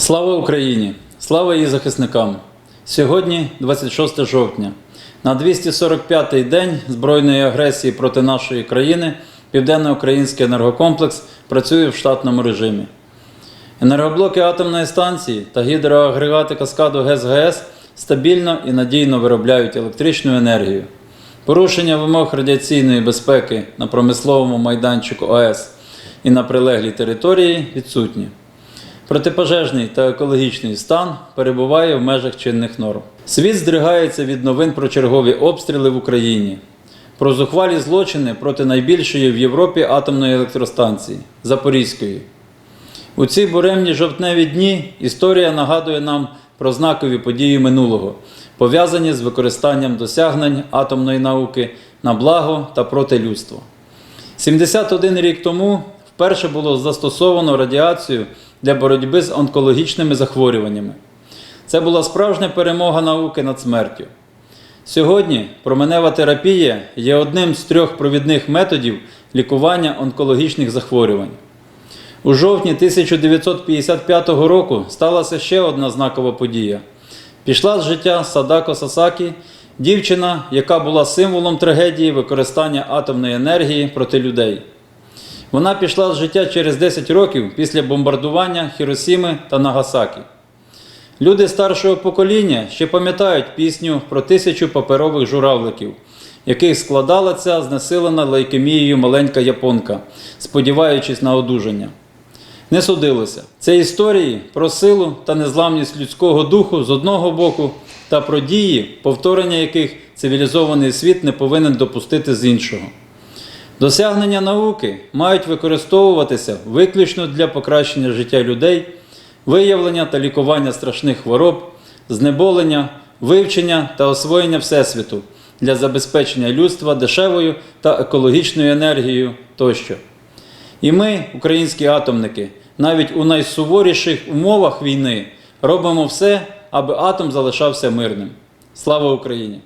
Слава Україні! Слава її захисникам! Сьогодні 26 жовтня. На 245-й день збройної агресії проти нашої країни Південно-Український енергокомплекс працює в штатному режимі. Енергоблоки атомної станції та гідроагрегати каскаду ГЕС-ГЕС стабільно і надійно виробляють електричну енергію. Порушення вимог радіаційної безпеки на промисловому майданчику АЕС і на прилеглій території відсутні. Протипожежний та екологічний стан перебуває в межах чинних норм. Світ здригається від новин про чергові обстріли в Україні, про зухвалі злочини проти найбільшої в Європі атомної електростанції Запорізької. У ці буремні жовтневі дні історія нагадує нам про знакові події минулого, пов'язані з використанням досягнень атомної науки на благо та проти людства. 71 рік тому вперше було застосовано радіацію для боротьби з онкологічними захворюваннями. Це була справжня перемога науки над смертю. Сьогодні променева терапія є одним з трьох провідних методів лікування онкологічних захворювань. У жовтні 1955 року сталася ще одна знакова подія. Пішла з життя Садако Сасакі, дівчина, яка була символом трагедії використання атомної енергії проти людей. Вона пішла з життя через 10 років після бомбардування Хіросіми та Нагасакі. Люди старшого покоління ще пам'ятають пісню про тисячу паперових журавликів, яких складала ця знесилена лейкемією маленька японка, сподіваючись на одужання. Не судилося. Це історії про силу та незламність людського духу з одного боку та про дії, повторення яких цивілізований світ не повинен допустити з іншого. Досягнення науки мають використовуватися виключно для покращення життя людей, виявлення та лікування страшних хвороб, знеболення, вивчення та освоєння Всесвіту для забезпечення людства дешевою та екологічною енергією тощо. І ми, українські атомники, навіть у найсуворіших умовах війни робимо все, аби атом залишався мирним. Слава Україні!